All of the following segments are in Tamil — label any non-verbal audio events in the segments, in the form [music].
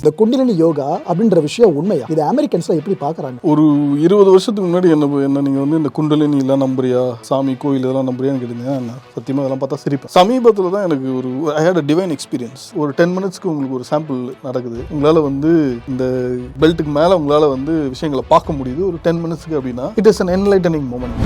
இந்த குண்டிலினி யோகா அப்படின்ற விஷயம் உண்மையா? இது அமெரிக்கன்ஸ்ல எப்படி பாக்குறாங்க ஒரு இருபது வருஷத்துக்கு முன்னாடி என்ன என்ன நீங்கள் வந்து இந்த குண்டலினி எல்லாம் நம்புறியா? சாமி கோயில் இதெல்லாம் நம்புறியான்னு கேட்டீங்கன்னா நான் சத்தியமாக இதெல்லாம் பார்த்தா சிரிப்பேன். சமீபத்தில் தான் எனக்கு ஒரு I had a divine experience ஒரு டென் மினிட்ஸ்க்கு உங்களுக்கு ஒரு சாம்பிள் நடக்குது. உங்களால் வந்து இந்த பெல்ட்டுக்கு மேலே உங்களால் வந்து விஷயங்களை பார்க்க முடியுது. ஒரு டென் மினிட்ஸ்க்கு அப்படின்னா it is an enlightening moment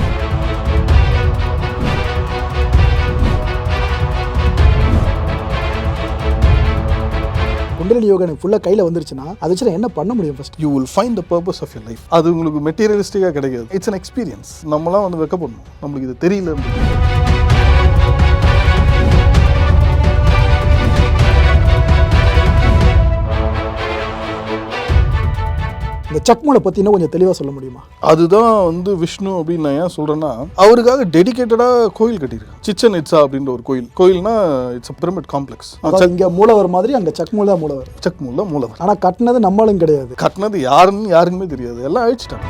kundalini yoga எனக்கு ஃபுல்லா கையில வந்துருச்சுன்னா அதை வச்சு நான் என்ன பண்ண முடியும் first you will find the purpose of your life அது உங்களுக்கு மெட்டீரியலிஸ்டிக்காக கிடைக்காது. இட்ஸ் அன் எக்ஸ்பீரியன்ஸ் நம்மலாம் வந்து வெக்கப்படணும். நம்மளுக்கு இது தெரியல. சக்மூலை இன்னும் கொஞ்சம் தெளிவா சொல்ல முடியுமா? அதுதான் வந்து விஷ்ணு அப்படின்னு நான் ஏன் சொல்றேன்னா அவருக்காக டெடிகேட்டடாக கோயில் கட்டியிருக்காங்க. சிச்சன் இட்ஸா அப்படின்ற ஒரு கோயில். கோயில்னா இட்ஸ் அ பிரமிட் காம்ப்ளெக்ஸ் இங்க மூலவர் மாதிரி அங்க சக்மூல் தான் மூலவர். சக்மூல்ல மூலவர். ஆனா கட்டினது நம்மளும் கிடையாது. கட்டினது யாருன்னு யாருக்குமே தெரியாது. எல்லாம் அழிச்சிட்டாங்க.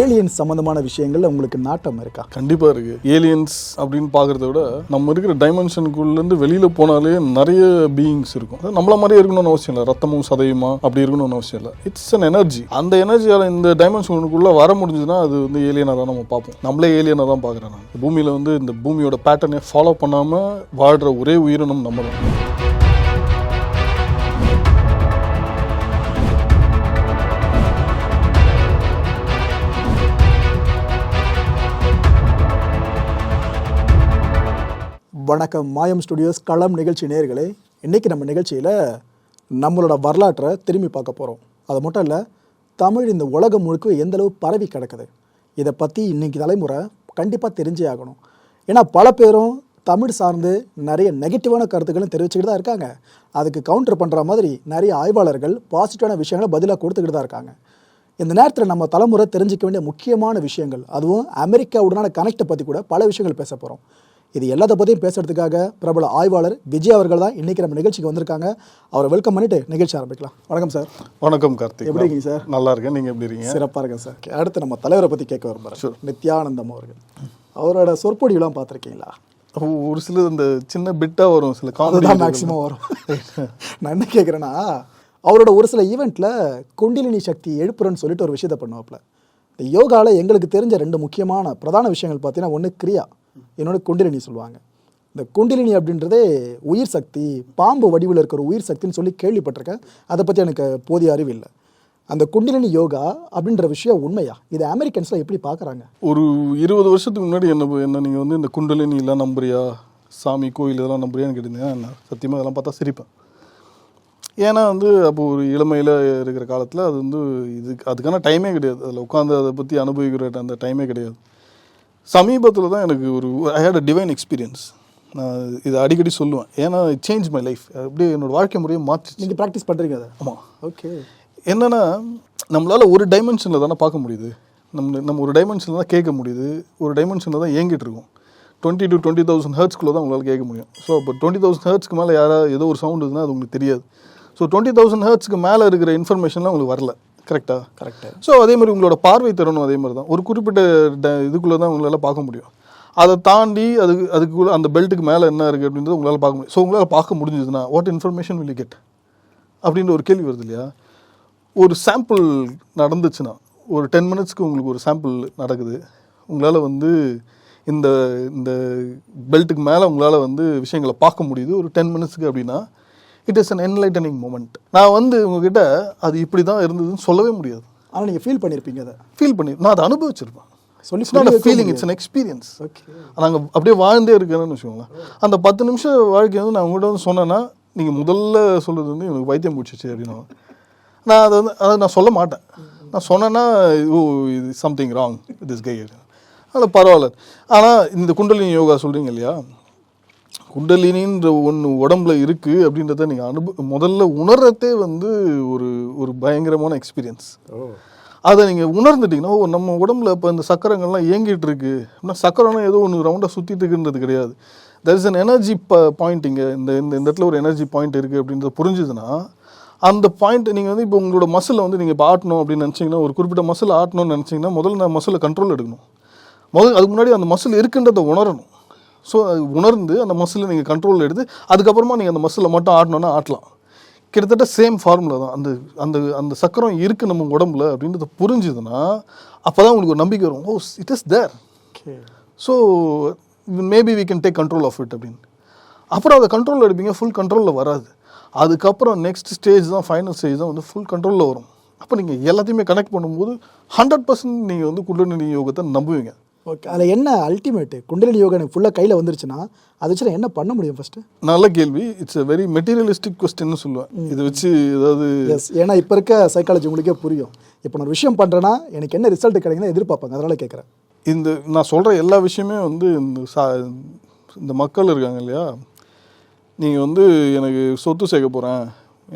ஏலியன்ஸ் சம்பந்தமான விஷயங்கள்ல உங்களுக்கு நாட்டம் இருக்கா? கண்டிப்பா இருக்கு. ஏலியன்ஸ் அப்படின்னு பாக்குறத விட நம்ம இருக்கிற டைமென்ஷனுக்குள்ள இருந்து வெளியில போனாலே நிறைய பீயிங்ஸ் இருக்கும். அது நம்மள மாதிரியே இருக்கணும்னு அவசியம் இல்லை. ரத்தமும் சதையுமா? அப்படி இருக்கணும்னு அவசியம் இல்லை. இட்ஸ் அன் எனர்ஜி அந்த எனர்ஜியால இந்த டைமென்ஷனுக்குள்ள வர முடிஞ்சதுன்னா அது வந்து ஏலியனா தான் நம்ம பார்ப்போம். நம்மளே ஏலியனா தான் பாக்குறேன் நான் பூமியில வந்து இந்த பூமியோட பேட்டர்னை ஃபாலோ பண்ணாம வாழ்ற ஒரே உயிரினம் நம்ம தான் வணக்கம் மாயம் ஸ்டுடியோஸ் களம் நிகழ்ச்சி நேர்களே இன்றைக்கி நம்ம நிகழ்ச்சியில் நம்மளோட வரலாற்றை திரும்பி பார்க்க போகிறோம் அது மட்டும் இல்லை தமிழ் இந்த உலகம் முழுக்க எந்த அளவு பரவி கிடக்குது இதை பற்றி இன்னைக்கு தலைமுறை கண்டிப்பாக தெரிஞ்சே ஆகணும். ஏன்னா பல பேரும் தமிழ் சார்ந்து நிறைய நெகட்டிவான கருத்துக்களும் தெரிவிச்சுக்கிட்டு தான் இருக்காங்க. அதுக்கு கவுண்டர் பண்ணுற மாதிரி நிறைய ஆய்வாளர்கள் பாசிட்டிவான விஷயங்களை பதிலாக கொடுத்துக்கிட்டு தான் இருக்காங்க. இந்த நேரத்தில் நம்ம தலைமுறை தெரிஞ்சிக்க வேண்டிய முக்கியமான விஷயங்கள் அதுவும் அமெரிக்காவுடனான கனெக்டை பற்றி கூட பல விஷயங்கள் பேச போகிறோம் இது எல்லாத்த பற்றியும் பேசுறதுக்காக பிரபல ஆய்வாளர் விஜய் அவர்கள் தான் இன்னைக்கு நம்ம நிகழ்ச்சிக்கு வந்திருக்காங்க. அவரை வெல்கம் பண்ணிட்டு நிகழ்ச்சி ஆரம்பிக்கலாம். வணக்கம் சார். வணக்கம் கார்த்திக். எப்படி இருக்கீங்க சார்? நல்லா இருக்கேன். நீங்க எப்படி இருக்கீங்க? சிறப்பாக இருக்கேன் சார். அடுத்து நம்ம தலைவரை பற்றி கேட்க விரும்புகிறேன் நித்யானந்தம் அவர்கள். அவரோட சொற்பொழிவுலாம் பார்த்துருக்கீங்களா? ஒரு சில இந்த சின்ன பிட்டா வரும் சில காமெடி மேக்ஸிமம் வரும். நான் என்ன கேட்குறேன்னா அவரோட ஒரு சில ஈவெண்ட்டில் குண்டிலினி சக்தி எழுப்புறன்னு சொல்லிட்டு ஒரு விஷயத்த பண்ணுவாப்புல. இந்த யோகாவில் எங்களுக்கு தெரிஞ்ச ரெண்டு முக்கியமான பிரதான விஷயங்கள் பார்த்தீங்கன்னா ஒன்று கிரியா. என்னோட குண்டிலினி சொல்லுவாங்க. இந்த குண்டிலினி அப்படின்றதே உயிர் சக்தி பாம்பு வடிவில் இருக்கிற ஒரு உயிர் சக்தின்னு சொல்லி கேள்விப்பட்டிருக்கேன். அதை பற்றி எனக்கு போதிய அறிவு இல்லை. அந்த குண்டிலினி யோகா அப்படின்ற விஷயம் உண்மையா? இது அமெரிக்கன்ஸ்லாம் எப்படி பார்க்குறாங்க? ஒரு இருபது வருஷத்துக்கு முன்னாடி என்ன என்ன நீங்கள் வந்து இந்த குண்டலினி எல்லாம் நம்புறியா? சாமி கோயில் இதெல்லாம் நம்புறியான்னு கேட்டீங்கன்னா நான் சத்தியமாக இதெல்லாம் பார்த்தா சிரிப்பேன். ஏன்னா வந்து அப்போ ஒரு இளமையில் இருக்கிற காலத்தில் அது வந்து இதுக்கு அதுக்கான டைமே கிடையாது. அதில் உட்காந்து அதை பற்றி அனுபவிக்கிற அந்த டைமே கிடையாது. சமீபத்தில் தான் எனக்கு ஒரு I had a divine experience நான் இதை அடிக்கடி சொல்லுவேன். ஏன்னா சேஞ்ச் மை லைஃப் அப்படியே என்னோட வாழ்க்கை முறையை மாற்றி நீங்கள் ப்ராக்டிஸ் பண்ணுறீங்க அதை? ஆமாம் ஓகே என்னன்னா நம்மளால் ஒரு டைமென்ஷனில் தானே பார்க்க முடியுது. நம்ம நம்ம ஒரு டைமென்ஷனில் தான் கேட்க முடியுது. ஒரு டைமென்ஷனில் தான் இயங்கிட்டு இருக்கோம். டுவெண்ட்டி டு டுவெண்ட்டி தௌசண்ட் ஹர்ட்ஸ்க்குள்ளே தான் உங்களால் கேட்க முடியும். ஸோ இப்போ டுவெண்ட்டி தௌசண்ட் ஹர்ட்ஸ்க்கு மேலே யாராவது ஏதோ ஒரு சவுண்ட் இருக்குன்னா அது உங்களுக்கு தெரியாது. ஸோ டுவெண்ட்டி தௌசண்ட் ஹர்ட்ஸ்க்கு மேலே இருக்கிற இன்ஃபர்மேஷன்லாம் உங்களுக்கு வரல. கரெக்டாக கரெக்டாக ஸோ அதே மாதிரி உங்களோட பார்வை திறனும் அதே மாதிரி தான். ஒரு குறிப்பிட்ட ட- இதுக்குள்ளே தான் உங்களால் பார்க்க முடியும். அதை தாண்டி அதுக்கு அதுக்குள்ள அந்த பெல்ட்டுக்கு மேலே என்ன இருக்குது அப்படின்றது உங்களால் பார்க்க முடியும். ஸோ உங்களால் பார்க்க முடிஞ்சதுன்னா what information will you get? அப்படின்ற ஒரு கேள்வி வருது இல்லையா? ஒரு சாம்பிள் நடந்துச்சுன்னா ஒரு டென் மினிட்ஸ்க்கு உங்களுக்கு ஒரு சாம்பிள் நடக்குது. உங்களால் வந்து இந்த இந்த பெல்ட்டுக்கு மேலே உங்களால் வந்து விஷயங்களை பார்க்க முடியுது. ஒரு டென் மினிட்ஸ்க்கு அப்படின்னா it is an enlightening moment நான் வந்து உங்ககிட்ட அது இப்படி தான் இருந்ததுன்னு சொல்லவே முடியாது. ஆனால் நீங்கள் ஃபீல் பண்ணியிருப்பீங்க அதை. ஃபீல் பண்ணி நான் அதை அனுபவிச்சிருப்பேன். சொல்லி feeling it's an experience okay நாங்கள் அப்படியே வாழ்ந்தே இருக்கேன்னு வச்சுக்கோங்களேன். அந்த பத்து நிமிஷம் வாழ்க்கை வந்து நான் உங்கள்கிட்ட வந்து சொன்னேன்னா நீங்கள் முதல்ல சொல்கிறது வந்து எனக்கு வைத்தியம் பிடிச்சிச்சு அப்படின்னா நான் அதை வந்து அதை நான் சொல்ல மாட்டேன். நான் சொன்னேன்னா ஓ இது சம்திங் ராங் திஸ் கை அதில் பரவாயில்ல. ஆனால் இந்த குண்டலினி யோகா சொல்கிறீங்க இல்லையா? குண்டலினின்ற ஒன்று உடம்புல இருக்குது அப்படின்றத நீங்கள் அனுபவ முதல்ல உணர்றதே வந்து ஒரு ஒரு பயங்கரமான எக்ஸ்பீரியன்ஸ் அதை நீங்கள் உணர்ந்துட்டீங்கன்னா ஓ நம்ம உடம்புல இப்போ இந்த சக்கரங்கள்லாம் இயங்கிட்டு இருக்கு. அப்படின்னா சக்கரம்னா ஏதோ ஒன்று ரவுண்டாக சுற்றிட்டு இருக்குன்றது கிடையாது. தெர் இஸ் அன் எனர்ஜி ப பாயிண்ட் இங்கே. இந்த இந்த இந்த இடத்துல ஒரு எனர்ஜி பாயிண்ட் இருக்குது அப்படின்றது புரிஞ்சுதுன்னா அந்த பாயிண்ட் நீங்கள் வந்து இப்போ உங்களோட மசிலை வந்து நீங்கள் இப்போ ஆட்டணும் அப்படின்னு நினச்சிங்கன்னா ஒரு குறிப்பிட்ட மசில் ஆட்டணும்னு நினச்சிங்கன்னா முதல்ல நான் மசிலை கண்ட்ரோல் எடுக்கணும். முதல்ல அதுக்கு முன்னாடி அந்த மசில் இருக்குன்றதை உணரணும். ஸோ உணர்ந்து அந்த மசிலை நீங்கள் கண்ட்ரோல் எடுத்து அதுக்கப்புறமா நீங்கள் அந்த மசிலை மட்டும் ஆடணும்னா ஆட்டலாம். கிட்டத்தட்ட சேம் ஃபார்முலா தான். அந்த அந்த அந்த சக்கரம் இருக்குது நம்ம உடம்புல அப்படின்றத புரிஞ்சுதுன்னா அப்போ தான் உங்களுக்கு ஒரு நம்பிக்கை வரும். ஓ it is there okay so maybe we can take control of it அப்படின்னு. அப்புறம் அதை கண்ட்ரோல் எடுப்பீங்க ஃபுல் கண்ட்ரோலில் வராது. அதுக்கப்புறம் நெக்ஸ்ட் ஸ்டேஜ் தான் ஃபைனல் ஸ்டேஜ் தான் வந்து ஃபுல் கண்ட்ரோலில் வரும். அப்போ நீங்கள் எல்லாத்தையுமே கனெக்ட் பண்ணும்போது ஹண்ட்ரட் பர்சன்ட் நீங்கள் வந்து குண்டலினி யோகத்தை நம்புவீங்க. ஓகே அதில் என்ன அல்டிமேட்டு குண்டலினி யோகா எனக்கு ஃபுல்லாக கையில் வந்துருச்சுன்னா அதை வச்சு நான் என்ன பண்ண முடியும் ஃபஸ்ட்டு நல்ல கேள்வி. இட்ஸ் a வெரி மெட்டீரியலிஸ்டிக் கொஸ்டின்னு சொல்லுவேன். இதை வச்சு ஏதாவது எஸ் ஏன்னா இப்போ இருக்க சைக்காலஜி உங்களுக்கே புரியும். இப்போ நான் ஒரு விஷயம் பண்ணுறேன்னா எனக்கு என்ன ரிசல்ட் கிடைக்குதுன்னு எதிர்பார்ப்பாங்க. அதனால கேட்குறேன் இந்த நான் சொல்கிற எல்லா விஷயமே வந்து இந்த சா இந்த மக்கள் இருக்காங்க இல்லையா? நீங்கள் வந்து எனக்கு சொத்து சேர்க்க போகிறேன்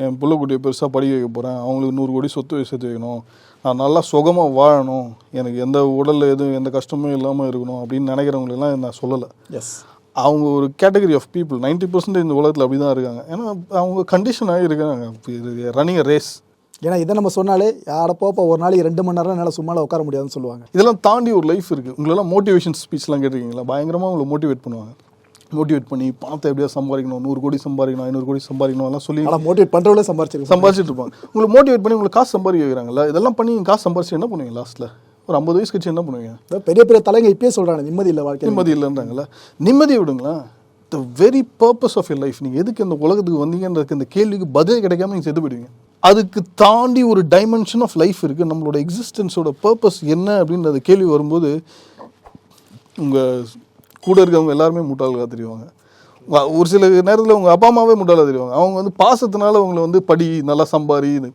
என் பிள்ளைக்குட்டியை பெருசாக படிக்க வைக்க போகிறேன் அவங்களுக்கு நூறு கோடி சொத்து சேர்த்து வைக்கணும். நான் நல்லா சுகமாக வாழணும். எனக்கு எந்த உடலில் எதுவும் எந்த கஷ்டமும் இல்லாமல் இருக்கணும் அப்படின்னு நினைக்கிறவங்களெல்லாம் நான் சொல்லலை. எஸ் அவங்க ஒரு கேட்டகரி ஆஃப் பீப்புள் 90% பர்சன்டேஜ் இந்த உலகத்தில் அப்படி தான் இருக்காங்க. ஏன்னா அவங்க கண்டிஷன் ஆகி இருக்காங்க ரன்னிங் ரேஸ் ஏன்னா இதை நம்ம சொன்னாலே யாரை போப்பா ஒரு நாளைக்கு ரெண்டு மணி நேரம் என்னால் சும்மால உட்கார முடியாதுன்னு சொல்லுவாங்க. இதெல்லாம் தாண்டி ஒரு லைஃப் இருக்குது உங்களெல்லாம் மோட்டிவேஷன் ஸ்பீச்லாம் கேட்டிருக்கீங்களா? பயங்கரமாக உங்களை மோட்டிவேட் பண்ணுவாங்க. மோட்டிவேட் பண்ணி பணத்தை எப்படியா சம்பாதிக்கணும் நூறு கோடி சம்பாதிக்கணும் ஐநூறு கோடி சம்பாதிக்கணும் எல்லாம் சொல்லி ஆனால் மோட்டிவேட் பண்ணுறவங்களே சம்பாரிச்சிருக்கோம் சம்பாதிச்சிட்டு இருப்பாங்க. உங்களை மோட்டிவேட் பண்ணி உங்களுக்கு காசு சம்பாதிக்க வைக்கிறாங்கல்ல இதெல்லாம் பண்ணி காசு சம்பாதிச்சு என்ன பண்ணுவீங்க லாஸ்ட்டில் ஒரு ஐம்பது வயசு கழிச்சு என்ன பண்ணுவீங்க? பெரிய பெரிய தலைங்க இப்பயே சொல்கிறாங்க நிம்மதி இல்லை வாழ்க்கை நிம்மதி இல்லைன்றாங்களா நிம்மதியை விடுங்களேன் the very purpose of your life நீங்கள் எதுக்கு இந்த உலகத்துக்கு வந்தீங்கன்றதுக்கு இந்த கேள்விக்கு பதில் கிடைக்காம நீங்கள் செத்து போயிடுவீங்க. அதுக்கு தாண்டி ஒரு டைமென்ஷன் ஆஃப் லைஃப் இருக்குது நம்மளோட எக்ஸிஸ்டன்ஸோட பர்பஸ் என்ன அப்படின்னு அந்த கேள்வி வரும்போது உங்கள் கூட இருக்கவங்க எல்லாருமே முட்டாள்களாக தெரிவாங்க. வ- ஒரு சில நேரத்தில் உங்கள் அப்பா அம்மாவே முட்டாளாக தெரிவாங்க. அவங்க வந்து பாசத்தினால உங்களை வந்து படி நல்லா சம்பாரி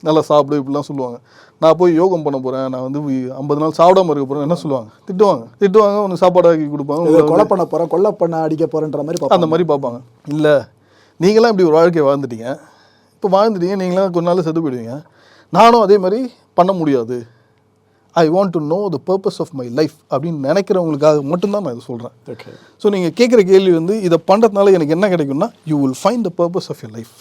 நல்லா சாப்பிடு இப்படிலாம் சொல்லுவாங்க. நான் போய் யோகம் பண்ண போகிறேன் நான் வந்து ஐம்பது நாள் சாப்பிடாம இருக்க போகிறேன் என்ன சொல்லுவாங்க? திட்டுவாங்க. திட்டுவாங்க உனக்கு சாப்பாடு ஆக்கி கொடுப்பாங்க கொலை பண்ண போகிறேன் கொலை பண்ண அடிக்க போகிறேன்ற மாதிரி அந்த மாதிரி பார்ப்பாங்க. இல்லை நீங்களாம் இப்படி ஒரு வாழ்க்கையை வாழ்ந்துட்டீங்க. இப்போ வாழ்ந்துட்டீங்க நீங்களாம் கொஞ்ச நாள் செத்து போயிடுவீங்க. நானும் அதே மாதிரி பண்ண முடியாது. I want to know the purpose of my life அப்படின்னு நினைக்கிறவங்களுக்காக மட்டும்தான் நான் இதை சொல்கிறேன் ஓகே ஸோ நீங்கள் கேட்குற கேள்வி வந்து இதை பண்ணுறதுனால எனக்கு என்ன கிடைக்கும்னா you will find the purpose of your life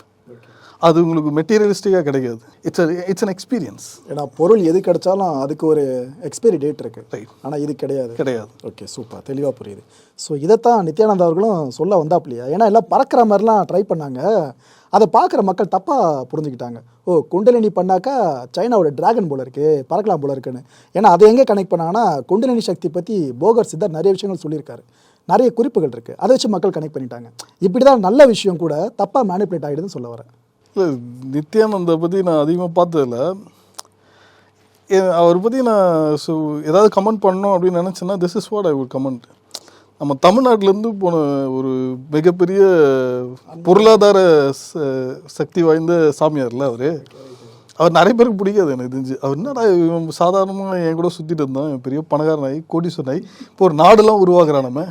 அது உங்களுக்கு மெட்டீரியலிஸ்டிக்காக கிடைக்காது. இட்ஸ் இட்ஸ் அன் எக்ஸ்பீரியன்ஸ் ஏன்னா பொருள் எது கிடைச்சாலும் அதுக்கு ஒரு எக்ஸ்பைரி டேட் இருக்கு. Right. ஆனால் இது கிடையாது. கிடையாது. ஓகே சூப்பர் தெளிவாக புரியுது. ஸோ இதைத்தான் நித்யானந்தா அவர்களும் சொல்ல வந்தாப்லையா? ஏன்னா எல்லாம் பறக்கிற மாதிரிலாம் ட்ரை பண்ணாங்க. அதை பார்க்குற மக்கள் தப்பாக புரிஞ்சுக்கிட்டாங்க. ஓ குண்டலினி பண்ணாக்கா சைனாவோட டிராகன் போல இருக்கு பறக்கலாம் போல இருக்குன்னு. ஏன்னா அதை எங்கே கனெக்ட் பண்ணாங்கன்னா குண்டலினி சக்தி பற்றி போகர் சித்தர் நிறைய விஷயங்கள் சொல்லியிருக்காரு. நிறைய குறிப்புகள் இருக்குது அதை வச்சு மக்கள் கனெக்ட் பண்ணிட்டாங்க. இப்படி தான் நல்ல விஷயம் கூட தப்பாக மேனிப்புலேட் ஆகிடுதுன்னு சொல்ல வரேன். இல்லை நித்யானந்தை பற்றி நான் அதிகமாக பார்த்ததில்ல. அவரை பற்றி நான் ஸோ ஏதாவது கமெண்ட் பண்ணணும் அப்படின்னு நினச்சேன்னா this is what I would comment நம்ம தமிழ்நாட்டிலேருந்து போன ஒரு மிகப்பெரிய பொருளாதார ச- சக்தி வாய்ந்த சாமியார்ல அவர். அவர் நிறைய பேருக்கு பிடிக்காது எனக்கு தெரிஞ்சு. அவர் என்னடா இவன் சாதாரணமாக என் கூட சுற்றிட்டு இருந்தான். பெரிய பணக்காரனாகி கோடீஸ்வரனாகி இப்போ ஒரு நாடெல்லாம் உருவாக்குறான் நம்ம.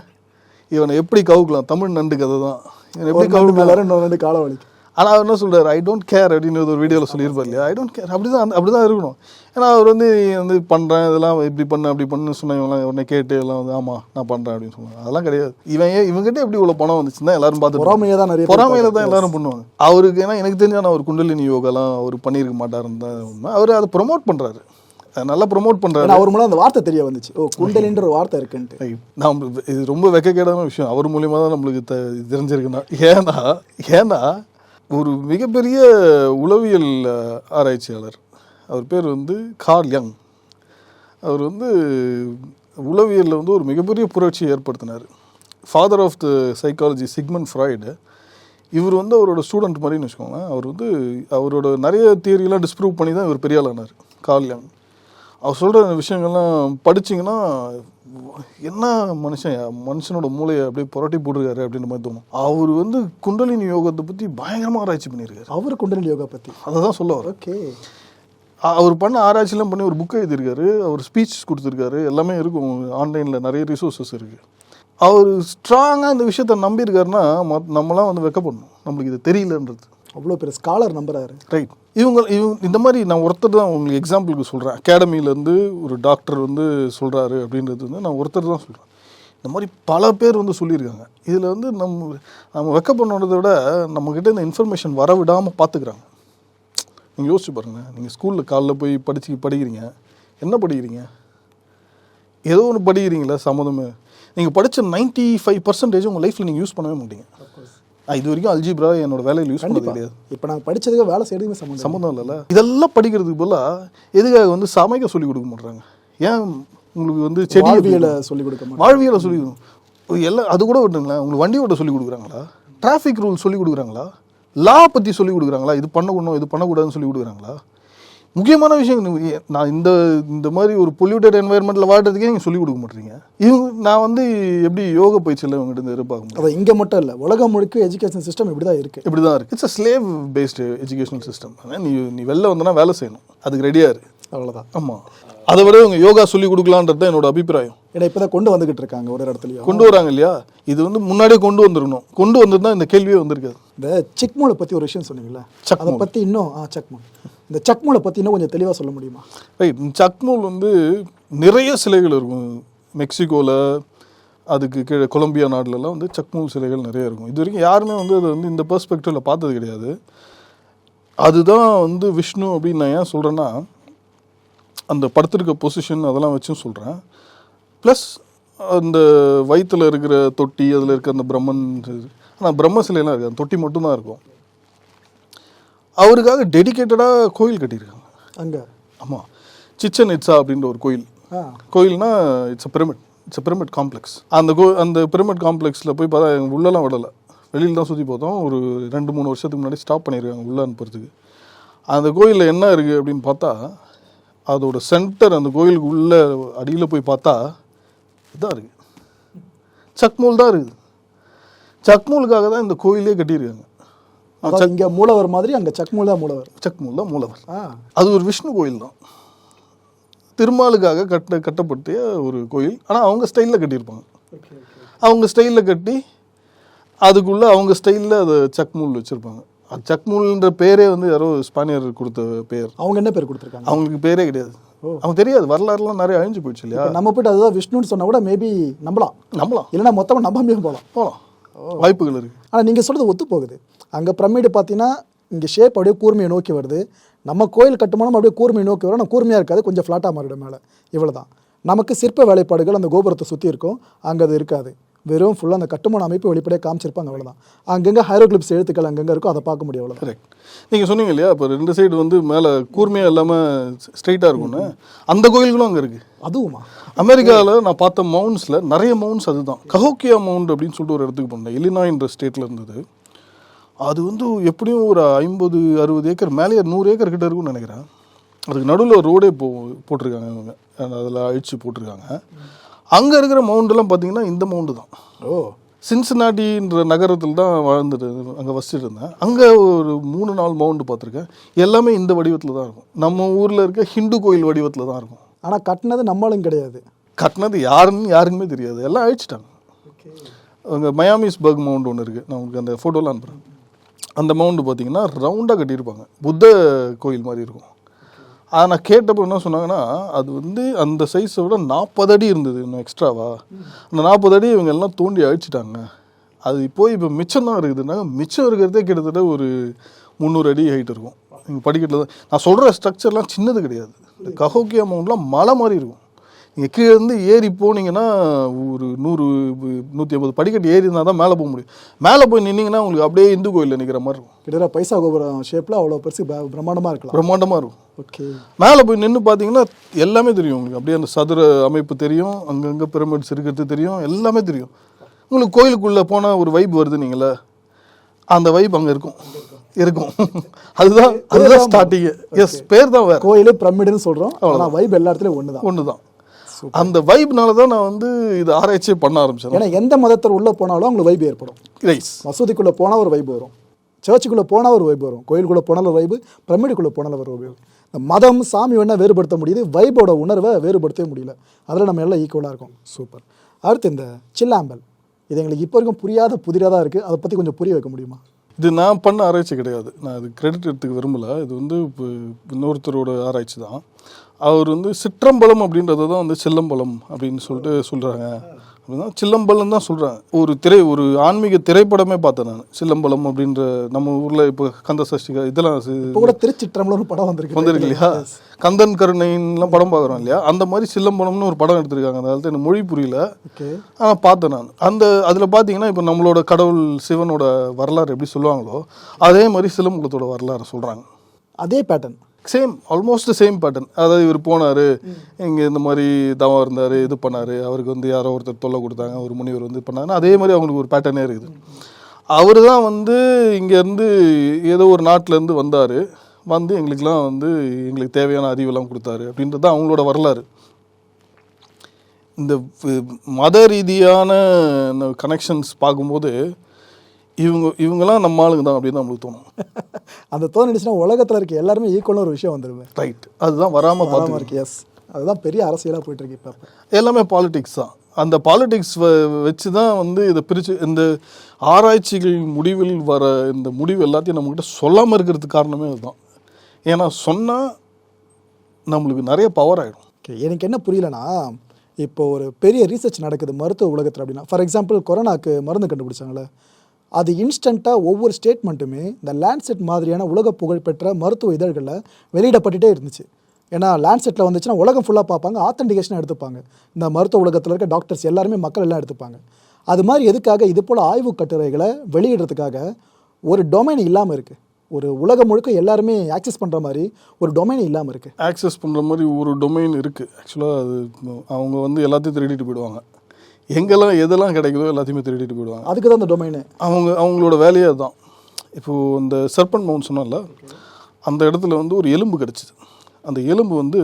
இவனை எப்படி கவுக்கலாம்? தமிழ் நண்டு கதை தான். இவனை எப்படி கவுக்கலாம் நண்டு மேலே இன்னொரு நண்டு காலை வலிக்கு. ஆனால் அவர் என்ன சொல்றாரு? ஐ டோன்ட் கேர் அப்படின்னு ஒரு வீடியோவில் சொல்லியிருப்பார் இல்லையா? ஐ டோன்ட் கேர் அப்படி தான் அப்படி தான் இருக்கணும். ஏன்னா அவர் வந்து வந்து பண்ணுறேன் இதெல்லாம் இப்படி பண்ணு அப்படி பண்ணு சொன்னவங்களாம் உடனே கேட்டு எல்லாம் வந்து ஆமாம் நான் பண்ணுறேன் அப்படின்னு சொல்லுவாங்க. அதெல்லாம் கிடையாது. இவன் ஏன் இவங்ககிட்ட எப்படி இவ்வளோ பணம் வந்துச்சுன்னா எல்லாரும் பார்த்து பொறாமையை தான் நிறைய பொறாமையில தான். எல்லாரும் பண்ணுவாங்க. அவருக்கு ஏன்னா எனக்கு தெரிஞ்ச அவர் குண்டலினி யோகாலாம் அவர் பண்ணியிருக்க மாட்டாருன்னு தான் உண்மை. அவர் அதை ப்ரொமோட் பண்ணுறாரு நல்லா ப்ரொமோட் பண்ணுறாரு அவர் மூலம் அந்த வார்த்தை தெரிய வந்துச்சு. ஓ குண்டலின்ற ஒரு வார்த்தை இருக்குன்ட்டு. நாம் இது ரொம்ப வெக்கக்கேடான விஷயம். அவர் மூலியமாக தான் நம்மளுக்கு தெரிஞ்சிருக்குன்னா. ஏன்னா ஏன்னா ஒரு மிகப்பெரிய உளவியல் ஆராய்ச்சியாளர். அவர் பேர் வந்து கார்ல் யங் அவர் வந்து உளவியலில் வந்து ஒரு மிகப்பெரிய புரட்சியை ஏற்படுத்தினார். Father of the psychology Sigmund Freud இவர் வந்து அவரோட ஸ்டூடெண்ட் மாதிரின்னு வச்சுக்கோங்களேன். அவர் வந்து அவரோட நிறைய தியரியெல்லாம் டிஸ்ப்ரூவ் பண்ணி தான் இவர் பெரிய ஆளானார் கார்ல் யங் அவர் சொல்கிற விஷயங்கள்லாம் படிச்சிங்கன்னா என்ன மனுஷன்? மனுஷனோட மூளையை அப்படியே புரட்டி போட்டிருக்காரு அப்படின்ற மாதிரி தோணும். அவர் வந்து குண்டலினி யோகத்தை பற்றி பயங்கரமாக ஆராய்ச்சி பண்ணியிருக்காரு. அவர் குண்டலினி யோகா பற்றி அதை தான் சொல்ல வர ஓகே. அவர் பண்ண ஆராய்ச்சிலாம் பண்ணி ஒரு புக் எழுதியிருக்காரு. அவர் ஸ்பீச் கொடுத்துருக்காரு. எல்லாமே இருக்கும். ஆன்லைனில் நிறைய ரிசோர்ஸஸ் இருக்குது அவர் ஸ்ட்ராங்காக இந்த விஷயத்த நம்பியிருக்காருன்னா மத் நம்மலாம் வந்து வெக்கப்படணும். நம்மளுக்கு இது தெரியலன்றது. அவ்வளோ பெரிய ஸ்காலர் நம்புறாரு ரைட் இவங்க இவங்க இந்த மாதிரி நான் ஒருத்தர் தான் உங்களுக்கு எக்ஸாம்பிளுக்கு சொல்கிறேன் அகாடமியிலேருந்து ஒரு டாக்டர் வந்து சொல்கிறாரு அப்படின்றது வந்து நான் ஒருத்தர் தான் சொல்கிறேன் இந்த மாதிரி பல பேர் வந்து சொல்லியிருக்காங்க. இதில் வந்து நம்ம நம்ம வெக்கப்படணுன்றதை விட நம்மக்கிட்ட இந்த இன்ஃபர்மேஷன் வர விடாமல் பார்த்துக்கிறாங்க நீங்கள் யோசிச்சு பாருங்கள் நீங்கள் ஸ்கூலில் காலைல போய் படிச்சு படிக்கிறீங்க. என்ன படிக்கிறீங்க? ஏதோ ஒன்று படிக்கிறீங்களா சம்மந்தமே. நீங்கள் படித்த நைன்ட்டி ஃபைவ் பர்சன்டேஜ் உங்கள் லைஃப்பில் நீங்கள் யூஸ் பண்ணவே மாட்டீங்க. இது வரைக்கும் அல்ஜிப்ரா என்னோட வேலையில் யூஸ் பண்ணது கிடையாது. இப்போ நாங்கள் படிச்சதுக்கு வேலை செய்யறதுமே சம்மந்தம் சம்மந்தம் இல்லைல்ல இதெல்லாம் படிக்கிறதுக்கு பதிலாக எதுக்காக வந்து சமைக்க சொல்லி கொடுக்க மாட்றாங்க? ஏன் உங்களுக்கு வந்து செடி வாழ்வியலை சொல்லிக் கொடுக்க வாழ்வியலை சொல்லி. எல்லாம் அது கூட விட்டுங்களேன் உங்களுக்கு வண்டி ஓட்ட சொல்லி கொடுக்குறாங்களா? டிராஃபிக் ரூல் சொல்லி கொடுக்குறாங்களா? லா பற்றி சொல்லி கொடுக்குறாங்களா? இது பண்ணக்கூடாது இது பண்ணக்கூடாதுன்னு சொல்லி கொடுக்குறாங்களா? முக்கியமான விஷயம் நான் இந்த இந்த மாதிரி ஒரு பொல்யூட்டட் என்வாயர்மெண்ட்டில் வாழ்றதுக்கே நீங்கள் சொல்லி கொடுக்க மாட்டீங்க. இவங்க நான் வந்து எப்படி யோக பயிற்சியில் இவங்ககிட்ட இருந்து எதிர்பார்க்க முடியும்? அதை இங்கே மட்டும் இல்லை உலகம் முழுக்க எஜுகேஷன் சிஸ்டம் இப்படி தான் இருக்குது இப்படி தான் இருக்குது it's a slave based educational system நீ நீ வெளில வந்தனா வேலை செய்யணும். அதுக்கு ரெடியாக இரு. அவ்வளோதான் ஆமாம் அதை விட இவங்க யோகா சொல்லி கொடுக்கலான்றது தான் என்னோட அபிப்பிராயம். ஏன்னா இப்போ தான் கொண்டு வந்துகிட்டு இருக்காங்க ஒரு இடத்துலையும். கொண்டு வராங்க இல்லையா? இது வந்து முன்னாடியே கொண்டு வந்துடணும் கொண்டு வந்திருந்தா இந்த கேள்வியே வந்திருக்காது. இந்த சிக்மூலை பற்றி ஒரு விஷயம் சொன்னீங்களே அதை. பற்றி இன்னும் ஆ சக்மூல் இந்த சக்மூலை பற்றினா கொஞ்சம் தெளிவாக சொல்ல முடியுமா? ரைட் சக்மூல் வந்து நிறைய சிலைகள் இருக்கும். மெக்சிகோவில் அதுக்கு கீழே கொலம்பியா நாட்டிலலாம் வந்து சக்மூல் சிலைகள் நிறைய இருக்கும். இது வரைக்கும் யாருமே வந்து அதை வந்து இந்த பெர்ஸ்பெக்டிவில் பார்த்தது கிடையாது. அதுதான் வந்து விஷ்ணு அப்படின்னு நான் ஏன் சொல்கிறேன்னா அந்த படுத்திருக்க பொசிஷன் அதெல்லாம் வச்சும் சொல்கிறேன் ப்ளஸ் அந்த வயிற்றில் இருக்கிற தொட்டி அதில் இருக்கிற அந்த பிரம்மன் ஆனால் பிரம்ம சிலையெல்லாம் இருக்குது. அந்த தொட்டி மட்டும்தான் இருக்கும். அவருக்காக டெடிகேட்டடாக கோயில் கட்டியிருக்காங்க. அங்கே? ஆமாம் சிச்சன் இட்ஸா அப்படின்ற ஒரு கோயில். கோயில்னா it's a pyramid it's pyramid complex அந்த கோ அந்த பிரமிட் காம்ப்ளெக்ஸில் போய் பார்த்தா எங்கள் உள்ளெல்லாம் விடலை. வெளியில் தான் சுற்றி பார்த்தோம். ஒரு ரெண்டு மூணு வருஷத்துக்கு முன்னாடி ஸ்டாப் பண்ணியிருக்காங்க உள்ளே அனுப்புறதுக்கு. அந்த கோயிலில் என்ன இருக்குது அப்படின்னு பார்த்தா அதோட சென்டர் அந்த கோயிலுக்கு உள்ள அடியில் போய் பார்த்தா இதாக இருக்குது சக்மூல் தான் இருக்குது சக்மூலுக்காக தான் இந்த கோயிலே கட்டியிருக்காங்க. இங்கே மூலவர் மாதிரி அங்கே சக்மூல் தான் மூலவர். சக்மூல் தான் மூலவர். அது ஒரு விஷ்ணு கோயில் தான். திருமாலுக்காக கட்ட கட்டப்பட்ட ஒரு கோயில். ஆனால் அவங்க ஸ்டைலில் கட்டியிருப்பாங்க. அவங்க ஸ்டைலில் கட்டி அதுக்குள்ளே அவங்க ஸ்டைலில் அதை சக்மூல் வச்சுருப்பாங்க. அது சக்மூல்ன்ற பேரே வந்து யாரோ ஸ்பானியர் கொடுத்த பேர். அவங்க என்ன பேர் கொடுத்துருக்காங்க? அவங்களுக்கு பேரே கிடையாது. அவங்க தெரியாது வரலாறுலாம் நிறைய அழிஞ்சு போயிடுச்சு இல்லையா? நம்ம போயிட்டு அதுதான் விஷ்ணுன்னு சொன்னா கூட மேபி நம்பலாம். நம்பலாம். இல்லைன்னா மொத்தமாக நம்பாமே போகலாம் போகலாம் வாய்ப்புகள் இருக்குது ஆனால் நீங்கள் சொல்கிறது ஒத்து போகுது அங்கே பிரமிடு பார்த்தீங்கன்னா இங்கே ஷேப் அப்படியே கூர்மையை நோக்கி வருது. நம்ம கோயில் கட்டுமானம் அப்படியே கூர்மையை நோக்கி வரும். ஆனால் கூர்மையாக இருக்காது. கொஞ்சம் ஃப்ளாட்டாக மாறிடும் மேலே. இவ்வளோ தான் நமக்கு சிற்ப வேலைப்பாடுகள் அந்த கோபுரத்தை சுற்றி இருக்கும். அங்கே அது இருக்காது. வெறும் ஃபுல்லாக அந்த கட்டுமான அமைப்பு வெளிப்படையாக காமிச்சிருப்பாங்க அவ்வளோதான் அங்கங்கே ஹைரோகிளிப்ஸ் எழுத்துக்கள் அங்கங்கே இருக்கும் அதை பார்க்க முடியும் அவ்வளோதான் கரெக்ட் நீங்கள் சொன்னீங்க இல்லையா இப்போ ரெண்டு சைடு வந்து மேலே கூர்மையாக இல்லாமல் ஸ்ட்ரைட்டாக இருக்கும்னு. அந்த கோயில்களும் அங்கே இருக்குது அதுவுமா? அமெரிக்காவில் நான் பார்த்த மவுண்ட்ஸில் நிறைய மவுண்ட்ஸ் அதுதான். கஹோக்கியா மவுண்ட் அப்படின்னு சொல்லிட்டு ஒரு இடத்துக்கு போனேன். இலினாய்ன்ற ஸ்டேட்டில் இருந்தது. அது வந்து எப்படியும் ஒரு ஐம்பது அறுபது ஏக்கர் மேலேயே நூறு ஏக்கர் கிட்ட இருக்கும்னு நினைக்கிறேன். அதுக்கு நடுவில் ரோடே போ போட்டிருக்காங்க இவங்க. அதில் அழிச்சு போட்டிருக்காங்க. அங்கே இருக்கிற மவுண்டெல்லாம் பார்த்தீங்கன்னா இந்த மவுண்டு தான். ஓ. சின்சினாட்டின்ற நகரத்தில் தான் வாழ்ந்துட்டு அங்கே வசிச்சுட்டு இருந்தேன். அங்கே ஒரு மூணு நாலு மவுண்டு பார்த்துருக்கேன் எல்லாமே இந்த வடிவத்தில் தான் இருக்கும். நம்ம ஊரில் இருக்க ஹிந்து கோயில் வடிவத்தில் தான் இருக்கும். ஆனால் கட்டினது நம்மளும் கிடையாது. கட்டினது யாருன்னு யாருக்குமே தெரியாது. எல்லாம் அழிச்சிட்டாங்க. அங்கே மயாமிஸ் பர்க் மவுண்ட் ஒன்று இருக்குது நான் உங்களுக்கு அந்த ஃபோட்டோலாம் அனுப்புகிறேன் அந்த மவுண்டு பார்த்தீங்கன்னா ரவுண்டாக கட்டியிருப்பாங்க. புத்த கோயில் மாதிரி இருக்கும். அதை நான் கேட்டப்போ என்ன சொன்னாங்கன்னா அது வந்து அந்த சைஸை விட நாற்பது அடி இருந்தது இன்னும் எக்ஸ்ட்ராவா அந்த நாற்பது அடி இவங்க எல்லாம் தோண்டி அழிச்சிட்டாங்க. அது போய் இப்போ மிச்சம் தான் இருக்குதுன்னா மிச்சம் இருக்கிறதே கிட்டத்தட்ட ஒரு முந்நூறு அடி ஹைட் இருக்கும். நீங்கள் படிக்கட்டில் தான். நான் சொல்கிற ஸ்ட்ரக்சர்லாம் சின்னது கிடையாது. இந்த கஹோக்கியா மவுண்ட்லாம் மலை மாதிரி இருக்கும். நீங்கள் கீழே இருந்து ஏறி போனீங்கன்னா ஒரு நூறு நூற்றி ஐம்பது படிக்கட்டு ஏறி இருந்தால் தான் மேலே போக முடியும். மேலே போய் நின்னீங்கன்னா உங்களுக்கு அப்படியே இந்து கோயிலில் நிற்கிற மாதிரி இருக்கும். கிட்டத்தட்ட பைசா கோபுரம் ஷேப்பில் அவ்வளோ பெருசு ப- பிரம்மாண்டமா இருக்கலாம். பிரம்மாண்டமாக இருக்கும். ஓகே. மேலே போய் நின்று பார்த்தீங்கன்னா எல்லாமே தெரியும் உங்களுக்கு. அப்படியே அந்த சதுர அமைப்பு தெரியும் அங்கங்கே பிரமிட்ஸ் இருக்கிறது தெரியும் எல்லாமே தெரியும். உங்களுக்கு கோயிலுக்குள்ளே போனால் ஒரு வைப் வருது நீங்களே. அந்த வைப் அங்கே இருக்கும். இருக்கும். அதுதான் அதுதான் ஸ்டார்டிங்கு எஸ் பேர் தான் வேறு. கோயில் பிரமிடுன்னு சொல்கிறோம் ஆனால் வைப் எல்லா இடத்துலையும் ஒன்று தான் ஒன்று தான் அந்த வைப்னால தான் நான் வந்து இது ஆராய்ச்சியே பண்ண ஆரம்பிச்சேன். ஏன்னா எந்த மதத்தர் உள்ளே போனாலும் அவங்களுக்கு வைப் ஏற்படும். ரைஸ் மசூதிக்குள்ளே போனால் ஒரு வைப் வரும். சர்ச்சுக்குள்ளே போனால் ஒரு வைப் வரும். கோயிலுக்குள்ளே போனால் ஒரு வைப்பு பிரமிடுக்குள்ளே போனால் ஒரு வைப் இந்த மதம் சாமி வேணால் வேறுபடுத்த முடியுது வைப்போட உணர்வை வேறுபடுத்தவே முடியல. அதில் நம்ம எல்லாம் ஈக்குவலாக இருக்கும். சூப்பர் அடுத்து இந்த சில்லாம்பல். இது எங்களுக்கு இப்போ வரைக்கும் புரியாத புதிராக தான் இருக்குது அதை பற்றி கொஞ்சம் புரிய வைக்க முடியுமா? இது நான் பண்ண ஆராய்ச்சி கிடையாது. நான் இது கிரெடிட் எடுத்துக்க விரும்பலை. இது வந்து இப்போ இன்னொருத்தரோட ஆராய்ச்சி தான் அவர் வந்து சிற்றம்பலம் அப்படின்றத தான் வந்து செல்லம்பலம் அப்படின்னு சொல்லிட்டு சொல்கிறாங்க அப்படின்னா சில்லம்பலம் தான் சொல்கிறேன் ஒரு திரை ஒரு ஆன்மீக திரைப்படமே பார்த்தேன் நான். சில்லம்பலம் அப்படின்ற நம்ம ஊரில் இப்போ கந்த சஷ்டிகா இதெல்லாம் கூட திருச்சிற்றம்பலம் ஒரு படம் வந்திருக்கு. வந்திருக்கு இல்லையா கந்தன் கருணைன்லாம் படம் பார்க்குறோம் இல்லையா? அந்த மாதிரி சில்லம்பலம்னு ஒரு படம் எடுத்திருக்காங்க. அந்த காலத்துல எனக்கு மொழி புரியல. ஆனால் பார்த்தேன் நான். அந்த அதில் பார்த்தீங்கன்னா இப்போ நம்மளோட கடவுள் சிவனோட வரலாறு எப்படி சொல்லுவாங்களோ அதே மாதிரி சிலம்பலத்தோட வரலாறு சொல்கிறாங்க அதே pattern same almost same pattern அதாவது இவர் போனார் இங்கே இந்த மாதிரி தவம் இருந்தார் இது பண்ணார். அவருக்கு வந்து யாரோ ஒருத்தர் தொல்லை கொடுத்தாங்க ஒரு முனிவர் வந்து பண்ணாங்கன்னா அதே மாதிரி அவங்களுக்கு ஒரு பேட்டர்னே இருக்குது. அவர் தான் வந்து இங்கேருந்து ஏதோ ஒரு நாட்டிலேருந்து வந்தார். வந்து எங்களுக்கெல்லாம் வந்து எங்களுக்கு தேவையான அறிவெல்லாம் கொடுத்தாரு அப்படின்றது தான் அவங்களோட வரலாறு. இந்த மத ரீதியான கனெக்ஷன்ஸ் பார்க்கும்போது இவங்க இவங்கெல்லாம் நம்ம ஆளுங்க தான் அப்படின்னு நம்மளுக்கு தோணும். [laughs] அந்த தோணுச்சுன்னா உலகத்துல இருக்க எல்லாருமே ஈக்குவலான ஒரு விஷயம் வந்துருமே. ரைட் அதுதான் வராமல் பார்த்து இருக்கு எஸ் அதுதான் பெரிய அரசியலா போயிட்டு இருக்கு இப்போ. எல்லாமே பாலிடிக்ஸ் தான். அந்த பாலிடிக்ஸ் வச்சு தான் வந்து இதை பிரித்து இந்த ஆராய்ச்சிகள் முடிவில் வர இந்த முடிவு எல்லாத்தையும் நம்மக்கிட்ட சொல்லாமல் இருக்கிறதுக்கு காரணமே அதுதான். ஏன்னா சொன்னால் நம்மளுக்கு நிறைய பவர் ஆகிடும் ஓகே எனக்கு என்ன புரியலனா இப்போ ஒரு பெரிய ரீசர்ச் நடக்குது மருத்துவ உலகத்தில் அப்படின்னா. ஃபார் எக்ஸாம்பிள் கொரோனாக்கு மருந்து கண்டுபிடிச்சாங்களே அது இன்ஸ்டண்ட்டாக ஒவ்வொரு ஸ்டேட்மெண்ட்டுமே இந்த லேண்ட்செட் மாதிரியான உலக புகழ்பெற்ற மருத்துவ இதழ்களில் வெளியிடப்பட்டுட்டே இருந்துச்சு. ஏன்னா லேண்ட்செட்டில் வந்துச்சுன்னா உலகம் ஃபுல்லாக பார்ப்பாங்க ஆத்தன்டிகேஷனாக எடுத்துப்பாங்க. இந்த மருத்துவ உலகத்தில் இருக்க டாக்டர்ஸ் எல்லாருமே மக்கள் எல்லாம் எடுத்துப்பாங்க. அது மாதிரி எதுக்காக இது போல் ஆய்வு கட்டுரைகளை வெளியிடுறதுக்காக ஒரு டொமைன் இல்லாமல் இருக்குது ஒரு உலகம் முழுக்க எல்லாருமே ஆக்சஸ் பண்ணுற மாதிரி ஒரு டொமைன் இல்லாமல் இருக்குது ஆக்சஸ் பண்ணுற மாதிரி ஒரு டொமைன் இருக்குது ஆக்சுவலாக அது அவங்க வந்து எல்லாத்தையும் திருடிட்டு போயிடுவாங்க. எங்கெல்லாம் எதெல்லாம் கிடைக்குதோ எல்லாத்தையுமே திருடிட்டு போயிடுவாங்க. அதுக்கு தான் அந்த டொமைனு அவங்க அவங்களோட வேலையே அதுதான். இப்போது இந்த சர்பன் மவுண்ட் சொன்னல அந்த இடத்துல வந்து ஒரு எலும்பு கிடச்சிது. அந்த எலும்பு வந்து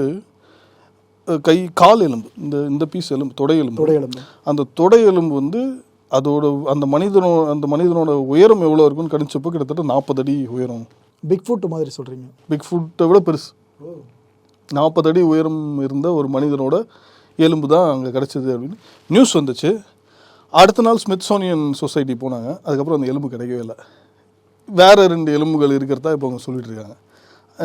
கை கால் எலும்பு இந்த இந்த பீஸ் எலும்பு தொடை எலும்பு. தொடை எலும்பு. அந்த தொடை எலும்பு வந்து அதோட அந்த மனிதனோட அந்த மனிதனோட உயரம் எவ்வளோ இருக்குன்னு கணிச்சப்போ கிட்டத்தட்ட நாற்பது அடி உயரம். பிக் ஃபுட் மாதிரி சொல்கிறீங்க பிக் ஃபுட்டை விட பெருசு. நாற்பது அடி உயரம் இருந்த ஒரு மனிதனோட எலும்பு தான் அங்கே கிடச்சிது அப்படின்னு நியூஸ் வந்துச்சு. அடுத்த நாள் ஸ்மித்சோனியன் சொசைட்டி போனாங்க. அதுக்கப்புறம் அந்த எலும்பு கிடைக்கவே இல்லை. வேற ரெண்டு எலும்புகள் இருக்கிறதா இப்போ அவங்க சொல்லிட்டு இருக்காங்க.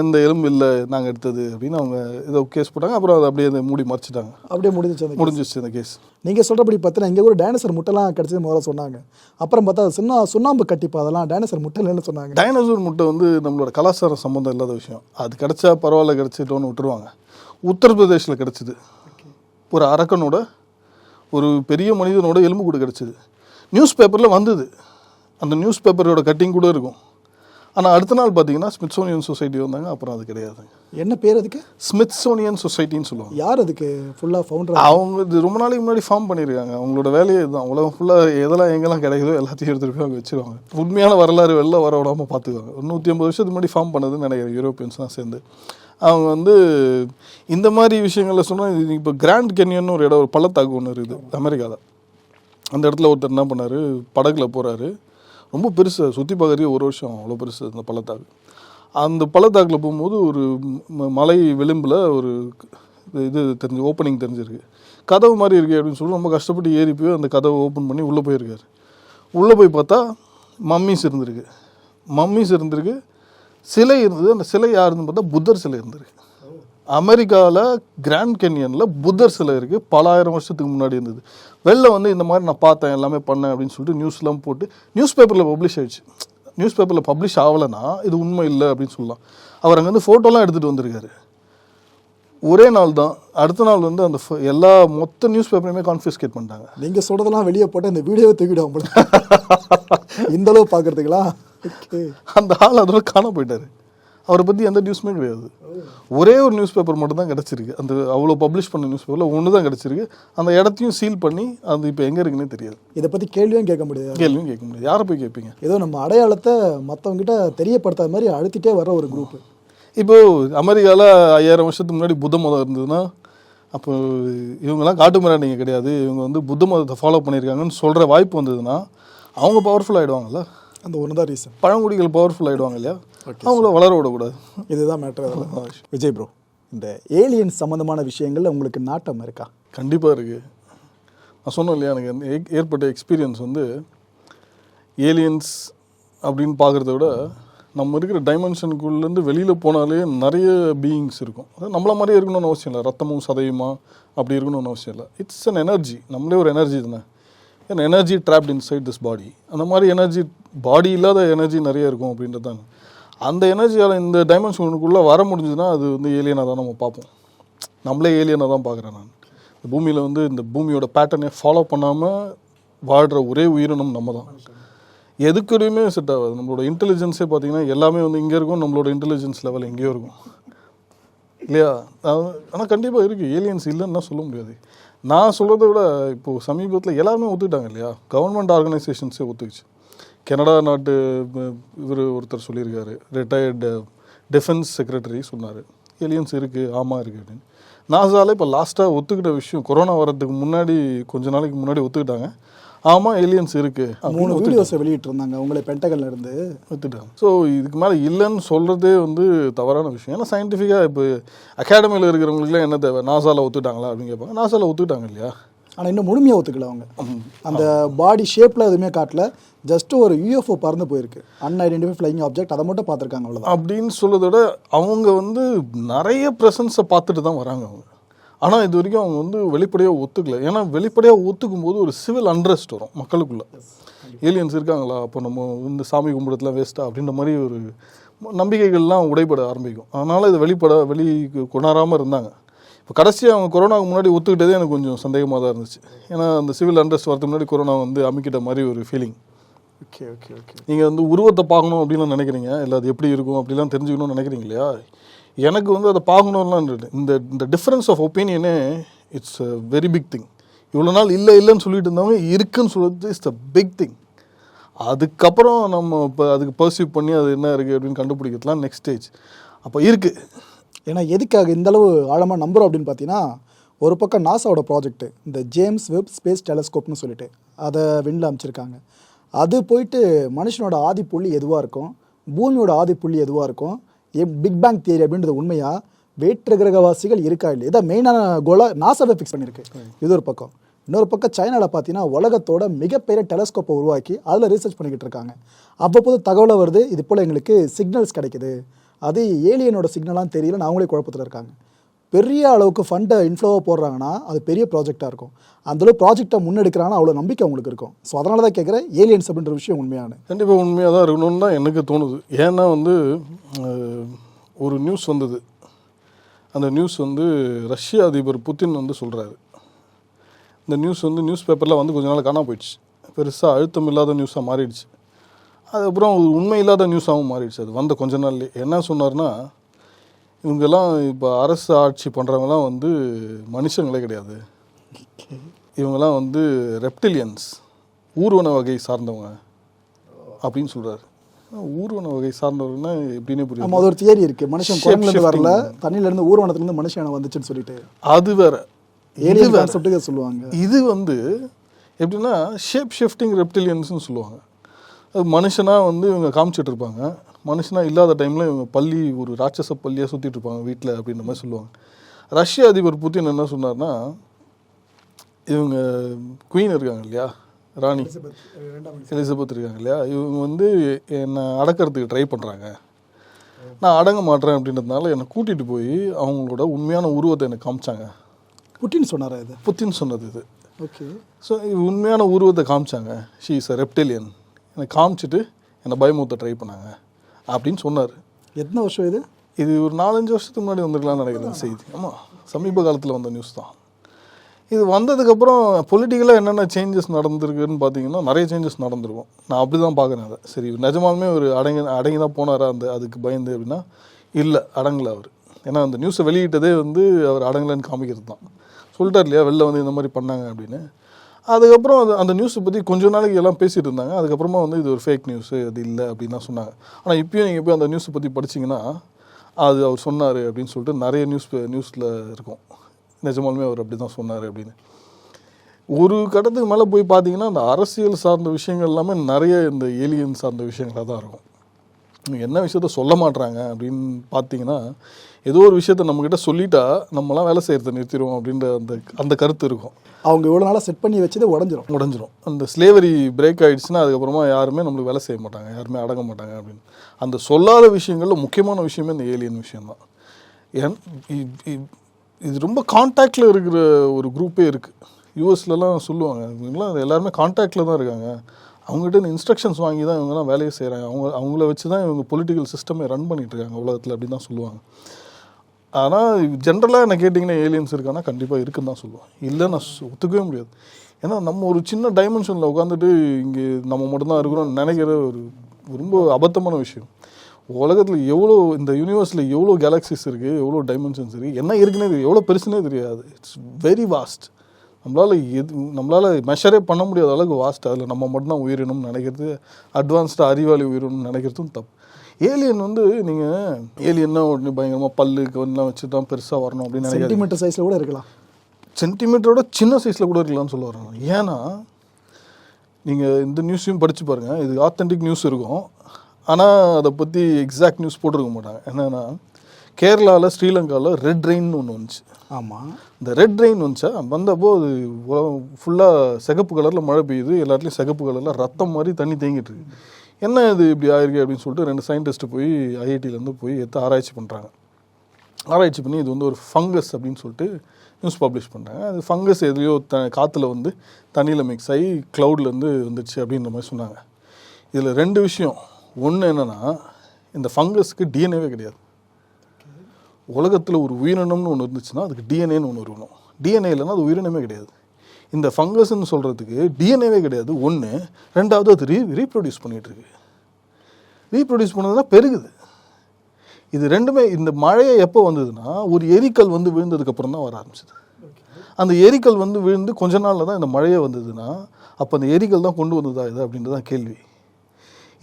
இந்த எலும்பு இல்லை நாங்கள் எடுத்தது அப்படின்னு அவங்க இதை கேஸ் போட்டாங்க. அப்புறம் அதை அப்படியே அதை மூடி மறைச்சிட்டாங்க. அப்படியே முடிஞ்சிச்சு அந்த முடிஞ்சிச்சு இந்த கேஸ் நீங்கள் சொல்கிறபடி பார்த்தீங்கன்னா இங்கே கூட டைனோசர் முட்டைலாம் கிடச்சது முதல்ல சொன்னாங்க. அப்புறம் பார்த்தா அது சுண்ணா சுண்ணாம்பு கட்டிப்பா அதெல்லாம் டைனோசர் முட்டை இல்லைன்னு சொன்னாங்க. டைனோசர் முட்டை வந்து நம்மளோட கலாச்சார சம்மந்தம் இல்லாத விஷயம். அது கிடைச்சா பரவாயில்ல கிடைச்சிட்டோன்னு விட்டுருவாங்க. உத்தரப்பிரதேசில் கிடைச்சிது. ஒரு அரக்கனோட ஒரு பெரிய மனிதனோட எலும்பு கூட கிடைச்சிது. நியூஸ் பேப்பரில் வந்தது. அந்த நியூஸ் பேப்பரோட கட்டிங் கூட இருக்கும். ஆனால் அடுத்த நாள் பார்த்தீங்கன்னா ஸ்மித்சோனியன் சொசைட்டி வந்தாங்க. அப்புறம் அது கிடையாது. என்ன பேர் அதுக்கு? ஸ்மித்சோனியன் சொசைட்டின்னு சொல்லுவாங்க. யார் அதுக்கு? ஃபுல்லாக ஃபவுண்டர் அவங்க இது ரொம்ப நாளைக்கு முன்னாடி ஃபார்ம் பண்ணியிருக்காங்க. அவங்களோட வேலையே இதுதான். உலகம் ஃபுல்லாக எதெல்லாம் எங்கெல்லாம் கிடைக்குதோ எல்லாத்தையும் எடுத்துகிட்டு போய் அவங்க வச்சிருவாங்க. உண்மையான வரலாறு வெளில வர விடாமல் பார்த்துக்குவாங்க நூற்றி ஐம்பது வருஷத்துக்கு முன்னாடி ஃபார்ம் பண்ணதுன்னு நினைக்கிறேன். யூரோப்பியன்ஸ்லாம் சேர்ந்து. அவங்க வந்து இந்த மாதிரி விஷயங்களில் சொன்னால் இது இப்போ கிராண்ட் கென்யன் ஒரு இடம் ஒரு பள்ளத்தாக்கு ஒன்று இருக்குது அமெரிக்காவில் அந்த இடத்துல ஒருத்தர் என்ன பண்ணார்? படகுல போகிறாரு ரொம்ப பெருசு சுற்றி பார்க்குறதுக்கு ஒரு வருஷம் அவ்வளோ பெருசு அந்த பள்ளத்தாக்கு. அந்த பள்ளத்தாக்கில் போகும்போது ஒரு மலை விளிம்பில் ஒரு இது தெரிஞ்சு ஓப்பனிங் தெரிஞ்சிருக்கு. கதவு மாதிரி இருக்கு அப்படின்னு சொல்லி ரொம்ப கஷ்டப்பட்டு ஏறி போய் அந்த கதவை ஓப்பன் பண்ணி உள்ளே போயிருக்காரு. உள்ளே போய் பார்த்தா மம்மிஸ் இருந்திருக்கு. மம்மிஸ் இருந்திருக்கு. சிலை இருந்தது. அந்த சிலை யாருன்னு பார்த்தா புத்தர் சிலை இருந்திருக்கு. அமெரிக்காவில் கிராண்ட் கென்யனில் புத்தர் சிலை இருக்குது பல ஆயிரம் வருஷத்துக்கு முன்னாடி இருந்தது. வெளில வந்து இந்த மாதிரி நான் பார்த்தேன் எல்லாமே பண்ணேன் அப்படின்னு சொல்லிட்டு நியூஸ்லாம் போட்டு நியூஸ் பேப்பரில் பப்ளிஷ் ஆயிடுச்சு. நியூஸ் பேப்பரில் பப்ளிஷ் ஆகலைன்னா இது உண்மை இல்லை அப்படின்னு சொல்லலாம். அவர் அங்கேருந்து ஃபோட்டோலாம் எடுத்துகிட்டு வந்திருக்காரு. ஒரே நாள் தான். அடுத்த நாள் வந்து அந்த எல்லா மொத்த நியூஸ் பேப்பரையுமே கான்ஃபிஸ்கேட் பண்ணிட்டாங்க. நீங்கள் சொல்கிறதெல்லாம் வெளியே போட்டு இந்த வீடியோவை தூக்கிடுவோம் போல இந்த அளவு பார்க்குறதுங்களா அந்த ஆள் அதோட காண போயிட்டாரு. அவரை பற்றி எந்த நியூஸுமே கிடையாது. ஒரே ஒரு நியூஸ் பேப்பர் மட்டும் தான் கிடச்சிருக்கு. அந்த அவ்வளோ பப்ளிஷ் பண்ண நியூஸ் பேப்பரில் ஒன்று தான் கிடச்சிருக்கு. அந்த இடத்தையும் சீல் பண்ணி அது இப்போ எங்கே இருக்குன்னே தெரியாது. இதை பற்றி கேள்வியும் கேட்க முடியாது. கேள்வியும் கேட்க முடியாது. யாரை போய் கேட்பீங்க? ஏதோ நம்ம அடையாளத்தை மற்றவங்ககிட்ட தெரியப்படுத்தாத மாதிரி அழுத்திட்டே வர ஒரு குரூப் இப்போது அமெரிக்காவில் ஐயாயிரம் வருஷத்துக்கு முன்னாடி புத்த மதம் இருந்ததுன்னா அப்போ இவங்கெல்லாம் காட்டு மிராண்டிங்க கிடையாது. இவங்க வந்து புத்த மதத்தை ஃபாலோ பண்ணியிருக்காங்கன்னு சொல்கிற வாய்ப்பு வந்ததுன்னா அவங்க பவர்ஃபுல் ஆகிடுவாங்கல்ல அந்த ஒன்று தான் ரீசன் பழங்குடிகள் பவர்ஃபுல் ஆகிடுவாங்க இல்லையா? அவங்கள வளர விடக்கூடாது. இதுதான் மேட்ரு [laughs] விஜய் ப்ரோ இந்த ஏலியன் சம்மந்தமான விஷயங்கள்ல உங்களுக்கு நாட்டம் இருக்கா? கண்டிப்பாக இருக்குது நான் சொன்னேன் இல்லையா எனக்கு ஏற்பட்ட எக்ஸ்பீரியன்ஸ் வந்து ஏலியன்ஸ் அப்படின்னு பார்க்குறத விட நம்ம இருக்கிற டைமென்ஷனுக்குள்ளேருந்து வெளியில் போனாலே நிறைய பீயிங்ஸ் இருக்கும். அது நம்மள மாதிரியே இருக்கணும்னு அவசியம் இல்லை. ரத்தமும் சதையுமா அப்படி இருக்கணும்னு அவசியம் இல்லை. இட்ஸ் அன் எனர்ஜி நம்மளே ஒரு எனர்ஜி தானே. ஏன்னா energy trapped inside this body அந்த மாதிரி எனர்ஜி பாடி இல்லாத எனர்ஜி நிறைய இருக்கும் அப்படின்றது தான் அந்த எனர்ஜியால் இந்த டைமென்ஷனுக்குள்ளே வர முடிஞ்சதுன்னா அது வந்து ஏலியனாக தான் நம்ம பார்ப்போம். நம்மளே ஏலியனாக தான் பார்க்குறேன் நான். இந்த பூமியில் வந்து இந்த பூமியோட பேட்டர்னே ஃபாலோ பண்ணாமல் வாழ்கிற ஒரே உயிரினம் நம்ம தான். எதுக்குரியுமே செட் ஆகாது. நம்மளோட இன்டெலிஜென்ஸே பார்த்தீங்கன்னா எல்லாமே வந்து இங்கே இருக்கும் நம்மளோட இன்டெலிஜென்ஸ் லெவல் எங்கேயோ இருக்கும். இல்லையா? ஆனால் கண்டிப்பாக இருக்குது ஏலியன்ஸ் இல்லைன்னா சொல்ல முடியாது. நான் சொல்கிறத விட இப்போது சமீபத்தில் எல்லாருமே ஒத்துக்கிட்டாங்க இல்லையா? கவர்மெண்ட் ஆர்கனைசேஷன்ஸே ஒத்துக்குச்சு. கனடா நாட்டு இவர் ஒருத்தர் சொல்லியிருக்காரு. ரிட்டையர்டு டிஃபென்ஸ் செக்ரட்டரி சொன்னார். ஏலியன்ஸ் இருக்குது ஆமாம் இருக்குது அப்படின்னு. நாசால இப்போ லாஸ்ட்டாக ஒத்துக்கிட்ட விஷயம் கொரோனா வர்றதுக்கு முன்னாடி கொஞ்ச நாளைக்கு முன்னாடி ஒத்துக்கிட்டாங்க. ஆமாம் ஏலியன்ஸ் இருக்குது மூணு வீடியோஸை வெளியிட்டு இருந்தாங்க உங்களை பென்டகல்ல இருந்து. ஒத்துட்டாங்க ஸோ இதுக்கு மேலே இல்லைன்னு சொல்கிறதே வந்து தவறான விஷயம். ஏன்னா சயின்டிஃபிக்காக இப்போ அகாடமியில் இருக்கிறவங்களுக்குலாம் என்ன தேவை? நாசாவில் ஒத்துட்டாங்களா அப்படின்னு கேட்பாங்க. நாசாவில் ஒத்துக்கிட்டாங்க இல்லையா? ஆனா இன்னும் முழுமையா ஒத்துக்கல அவங்க. அந்த பாடி ஷேப்ல எதுவுமே காட்டல. ஜஸ்ட் ஒரு யூஎஃப்ஓ பறந்து போயிருக்கு. அன்ஐடென்டிஃபை ஃப்ளைங் ஆப்ஜெக்ட் அதை மட்டும் பார்த்துருக்காங்க அவ்வளவுதான். அப்படின்னு சொல்றதை விட அவங்க வந்து நிறைய ப்ரெசன்ஸை பார்த்துட்டு தான் வராங்க அவங்க. ஆனால் இது வரைக்கும் அவங்க வந்து வெளிப்படையாக ஒத்துக்கல. ஏன்னா வெளிப்படையாக ஒத்துக்கும் போது ஒரு சிவில் அண்ட்ரஸ்ட் வரும் மக்களுக்குள்ள. ஏலியன்ஸ் இருக்காங்களா? அப்போ நம்ம இந்த சாமி கும்பிடத்துல வேஸ்ட்டா அப்படின்ற மாதிரி ஒரு நம்பிக்கைகள்லாம் உடைபட ஆரம்பிக்கும். அதனால் இது வெளிப்பட வெளி கொண்டாடாமல் இருந்தாங்க. இப்போ கடைசியாக அவங்க கொரோனாவுக்கு முன்னாடி ஒத்துக்கிட்டதே எனக்கு கொஞ்சம் சந்தேகமாக தான் இருந்துச்சு. ஏன்னா அந்த சிவில் அண்ட்ரஸ்ட் வரதுக்கு முன்னாடி கொரோனா வந்து அமுக்கிட்ட மாதிரி ஒரு ஃபீலிங் ஓகே ஓகே ஓகே. நீங்கள் வந்து உருவத்தை பார்க்கணும் அப்படின்லாம் நினைக்கிறீங்க? இல்லை அது எப்படி இருக்கும்? அப்படிலாம் தெரிஞ்சுக்கணும்னு நினைக்கிறீங்க இல்லையா? எனக்கு வந்து அதை பார்க்கணும்லாம் இந்த இந்த difference of ஒப்பீனியனே it's a very big thing இவ்வளோ நாள் இல்லை இல்லைன்னு சொல்லிட்டு இருந்தவங்க இருக்குன்னு சொல்கிறது இட்ஸ் த பிக் திங் அதுக்கப்புறம் நம்ம இப்போ அதுக்கு பர்சீவ் பண்ணி அது என்ன இருக்குது அப்படின்னு கண்டுபிடிக்கிறதுலாம் நெக்ஸ்ட் ஸ்டேஜ் அப்போ இருக்குது ஏன்னா எதுக்காக இந்த அளவு நம்புகிறோம் அப்படின்னு பார்த்தீங்கன்னா ஒரு பக்கம் நாசாவோட ப்ராஜெக்ட் இந்த ஜேம்ஸ் வெப் ஸ்பேஸ் டெலஸ்கோப்னு சொல்லிட்டு அதை விண்ணில் அமைச்சிருக்காங்க. அது போயிட்டு மனுஷனோட ஆதிப்புள்ளி எதுவாக இருக்கும்? பூமியோட ஆதிப்புள்ளி எதுவாக இருக்கும்? பிக் பேங் தியரி அப்படின்றது உண்மையா? வேற்று கிரகவாசிகள் இருக்கா இல்லை இதான் மெயினான கோலாக நாசாவை ஃபிக்ஸ் பண்ணியிருக்கு. இது ஒரு பக்கம். இன்னொரு பக்கம் சைனாவில் பார்த்தீங்கன்னா உலகத்தோட மிகப்பெரிய டெலஸ்கோப்பை உருவாக்கி அதில் ரீசர்ச் பண்ணிக்கிட்டு இருக்காங்க. அவ்வப்போது தகவலை வருது இது போல் எங்களுக்கு சிக்னல்ஸ் கிடைக்குது. அது ஏலியனோட சிக்னலான்னு தெரியல அவங்களே குழப்பத்தில் இருக்காங்க. பெரிய அளவுக்கு ஃபண்டை இன்ஃப்ளோவாக போடுறாங்கன்னா அது பெரிய ப்ராஜெக்டாக இருக்கும். அந்தளவு ப்ராஜெக்டை முன்னெடுக்கிறாங்கன்னா அவ்வளோ நம்பிக்கை அவங்களுக்கு இருக்கும். ஸோ அதனால தான் கேட்குறேன் ஏலியன்ஸ் அப்படின்ற விஷயம் உண்மையான கண்டிப்பாக உண்மையாக தான் இருக்கணும்னு தான் எனக்கு தோணுது. ஏன்னா வந்து ஒரு நியூஸ் வந்தது. அந்த நியூஸ் வந்து ரஷ்ய அதிபர் புத்தின் வந்து சொல்கிறாரு இந்த நியூஸ் வந்து நியூஸ் பேப்பரில் வந்து கொஞ்ச நாள் காணாமல் போயிடுச்சு. பெருசாக அழுத்தம் இல்லாத நியூஸாக மாறிடுச்சு. அதுக்கப்புறம் உண்மை இல்லாத நியூஸாகவும் மாறிடுச்சு. அது வந்த கொஞ்ச நாள்லேயே. என்ன சொன்னார்னா இவங்கெல்லாம் இப்போ அரசு ஆட்சி பண்ணுறவங்கலாம் வந்து மனுஷங்களே கிடையாது. இவங்கெல்லாம் வந்து ரெப்டிலியன்ஸ் ஊர்வன வகை சார்ந்தவங்க அப்படின்னு சொல்கிறாரு ஊர்வன வகை சார்ந்தவங்கன்னா எப்படின்னே புரியும் நம்ம அது ஒரு தியரி இருக்கு. மனுஷன் குரங்குலேருந்து வரல. தண்ணியிலேருந்து ஊர்வனத்துலேருந்து மனுஷன் வந்துச்சுன்னு சொல்லிட்டு. அது வேற. வேற. கான்செப்ட்டுக்கு சொல்லுவாங்க. இது வந்து எப்படின்னா ஷேப் ஷிஃப்டிங் ரெப்டிலியன்ஸ்னு சொல்லுவாங்க. அது மனுஷனாக வந்து இவங்க காமிச்சிட்டு இருப்பாங்க. மனுஷனாக இல்லாத டைமில் இவங்க பள்ளி ஒரு ராட்சச பள்ளியாக சுற்றிட்டு இருப்பாங்க வீட்டில் அப்படின்ற மாதிரி சொல்லுவாங்க. ரஷ்ய அதிபர் புத்தின் என்ன சொன்னார்னா இவங்க குயின் இருக்காங்க இல்லையா? ராணி. எலிசபெத் இருக்காங்க இல்லையா? இவங்க வந்து என்னை அடக்கிறதுக்கு ட்ரை பண்ணுறாங்க நான் அடங்க மாட்டேன் அப்படின்றதுனால என்னை கூட்டிகிட்டு போய் அவங்களோட உண்மையான உருவத்தை எனக்கு காமிச்சாங்க. புட்டின் சொன்னாரா இது? புத்தின் சொன்னது இது. ஓகே. ஸோ உண்மையான உருவத்தை காமிச்சாங்க. ஷீ இஸ் அ ரெப்டேலியன் எனக்கு காமிச்சிட்டு என்னை பயமுறுத்த ட்ரை பண்ணாங்க. அப்படின்னு சொன்னார். எத்தனை வருஷம் இது? இது ஒரு நாலஞ்சு வருஷத்துக்கு முன்னாடி வந்திருக்கலாம்னு நினைக்கிறேன் செய்தி. ஆமாம் சமீப காலத்தில் வந்த நியூஸ் தான். இது வந்ததுக்கப்புறம் பொலிட்டிக்கலாக என்னென்ன சேஞ்சஸ் நடந்திருக்குன்னு பார்த்தீங்கன்னா நிறைய சேஞ்சஸ் நடந்திருக்கும். நான் அப்படி தான் பார்க்குறேன் அதை. சரி நிஜமாலுமே ஒரு அடங்கி அடங்கி தான் போனாரா அந்த அதுக்கு பயந்து அப்படின்னா இல்லை அடங்கலை அவர். ஏன்னா அந்த நியூஸை வெளியிட்டதே வந்து அவர் அடங்கலைன்னு காமிக்கிறது தான் சொல்லிட்டார் இல்லையா வெளில வந்து இந்த மாதிரி பண்ணாங்க அப்படின்னு. அதுக்கப்புறம் அது அந்த நியூஸை பற்றி கொஞ்ச நாளைக்கு எல்லாம் பேசிகிட்டு இருந்தாங்க. அதுக்கப்புறமா வந்து இது ஒரு ஃபேக் நியூஸு அது இல்லை அப்படின்னு தான் சொன்னாங்க. ஆனால் இப்போயும் நீங்கள் போய் அந்த நியூஸை பற்றி படிச்சீங்கன்னா அது அவர் சொன்னார் அப்படின்னு சொல்லிட்டு நிறைய நியூஸ் நியூஸில் இருக்கும். நிஜமாலுமே அவர் அப்படி தான் சொன்னார் அப்படின்னு. ஒரு கட்டத்துக்கு மேலே போய் பார்த்தீங்கன்னா அந்த அரசியல் சார்ந்த விஷயங்கள் எல்லாமே நிறைய இந்த ஏலியன் சார்ந்த விஷயங்களாக தான் இருக்கும். என்ன விஷயத்த சொல்ல மாட்டுறாங்க அப்படின்னு பார்த்தீங்கன்னா ஏதோ ஒரு விஷயத்த நம்மக்கிட்ட சொல்லிட்டா நம்மலாம் வேலை செய்கிறத நிறுத்திடுவோம் அப்படின்ற அந்த அந்த கருத்து இருக்கும். அவங்க இவ்வளோ நாளாக செட் பண்ணி வச்சது உடஞ்சிரும். உடஞ்சிரும். அந்த ஸ்லேவரி பிரேக் ஆயிடுச்சுன்னா அதுக்கப்புறமா யாருமே நம்மளுக்கு வேலை செய்ய மாட்டாங்க. யாருமே அடங்க மாட்டாங்க அப்படின்னு. அந்த சொல்லாத விஷயங்கள்ல முக்கியமான விஷயமே இந்த ஏலியன் விஷயம்தான். ஏன் இது ரொம்ப கான்டாக்டில் இருக்கிற ஒரு குரூப்பே இருக்குது யூஎஸ்லலாம் சொல்லுவாங்க. இவங்கெல்லாம் எல்லாருமே கான்டாக்டில் தான் இருக்காங்க. அவங்ககிட்ட இன்ஸ்ட்ரக்ஷன்ஸ் வாங்கி தான் இவங்கெல்லாம் வேலையை செய்கிறாங்க அவங்க அவங்கள வச்சு தான் இவங்க பொலிட்டிக்கல் சிஸ்டமே ரன் பண்ணிட்டு இருக்காங்க உலகத்தில் அப்படின்னு தான் சொல்லுவாங்க. ஆனால் ஜென்ரலாக என்ன கேட்டிங்கன்னா ஏலியன்ஸ் இருக்கான்னா கண்டிப்பாக இருக்குன்னு தான் சொல்லுவேன். இல்லை நான் ஒத்துக்கவே முடியாது. ஏன்னா நம்ம ஒரு சின்ன டைமென்ஷனில் உட்காந்துட்டு இங்கே நம்ம மட்டும்தான் இருக்கிறோம்னு நினைக்கிற ஒரு ரொம்ப அபத்தமான விஷயம். உலகத்தில் எவ்வளோ இந்த யூனிவர்ஸில் எவ்வளோ கேலக்ஸிஸ் இருக்குது எவ்வளோ டைமென்ஷன்ஸ் இருக்குது என்ன இருக்குன்னே தெரியும் எவ்வளோ பெருசுனே தெரியாது. இட்ஸ் வெரி வாஸ்ட் நம்மளால் எது நம்மளால் மெஷரே பண்ண முடியாத அளவுக்கு வாஸ்ட் அதில் நம்ம மட்டும்தான் உயிரினம்னு நினைக்கிறது அட்வான்ஸ்டாக அறிவாளி உயிரினம்னு நினைக்கிறதும் தப்பு. ஏலியன் வந்து நீங்கள் ஏலியன்னா உடனே பயங்கரமாக பல்லு கவன்லாம் வச்சு தான் பெருசாக வரணும் அப்படின்னு சென்டிமீட்டர் சைஸில் கூட இருக்கலாம். சென்டிமீட்டரோட சின்ன சைஸில் கூட இருக்கலாம்னு சொல்ல வரேன் ஏன்னா நீங்கள் இந்த நியூஸையும் படித்து பாருங்கள் இது ஆத்தென்டிக் நியூஸ் இருக்கும். ஆனால் அதை பற்றி எக்ஸாக்ட் நியூஸ் போட்டிருக்க மாட்டாங்க. என்னென்னா கேரளாவில் ஸ்ரீலங்காவில் ரெட் ரெயின் ஒன்று வந்துச்சு. ஆமாம் இந்த ரெட் ரெயின் வந்துச்சா? வந்தப்போ அது ஃபுல்லாக சிகப்பு கலரில் மழை பெய்யுது. எல்லா இடத்துலையும் சிகப்பு கலரில் ரத்தம் மாதிரி தண்ணி தேங்கிட்டு இருக்கு. என்ன இது இப்படி ஆயிருக்கு அப்படின்னு சொல்லிட்டு ரெண்டு சயின்டிஸ்ட்டு போய் ஐஐடியிலேருந்து போய் எடுத்து ஆராய்ச்சி பண்ணுறாங்க ஆராய்ச்சி பண்ணி இது வந்து ஒரு ஃபங்கஸ் அப்படின்னு சொல்லிட்டு நியூஸ் பப்ளிஷ் பண்ணுறாங்க அது ஃபங்கஸ் எதுலையோ த காற்றுல வந்து தண்ணியில் மிக்ஸ் ஆகி க்ளவுட்லேருந்து வந்துச்சு அப்படின்ற மாதிரி சொன்னாங்க. இதில் ரெண்டு விஷயம். ஒன்று என்னென்னா இந்த ஃபங்கஸ்க்கு டிஎன்ஏவே கிடையாது. உலகத்தில் ஒரு உயிரினம்னு ஒன்று இருந்துச்சுன்னா அதுக்கு டிஎன்ஏன்னு ஒன்று இருக்கணும். டிஎன்ஏ இல்லைன்னா அது உயிரினமே கிடையாது. இந்த ஃபங்கஸ்ன்னு சொல்கிறதுக்கு டிஎன்ஏவே கிடையாது. ஒன்று ரெண்டாவது அது ரீ ரீப்ரொடியூஸ் பண்ணிகிட்ருக்கு ரீப்ரொடியூஸ் பண்ணதுன்னா பெருகுது. இது ரெண்டுமே இந்த மழையை எப்போ வந்ததுன்னா ஒரு எரிக்கல் வந்து விழுந்ததுக்கப்புறம் தான் வர ஆரம்பிச்சது. அந்த எரிக்கல் வந்து விழுந்து கொஞ்ச நாளில் தான் இந்த மழையே வந்ததுன்னா அப்போ அந்த எரிக்கல் தான் கொண்டு வந்ததா இது அப்படின்றது தான் கேள்வி.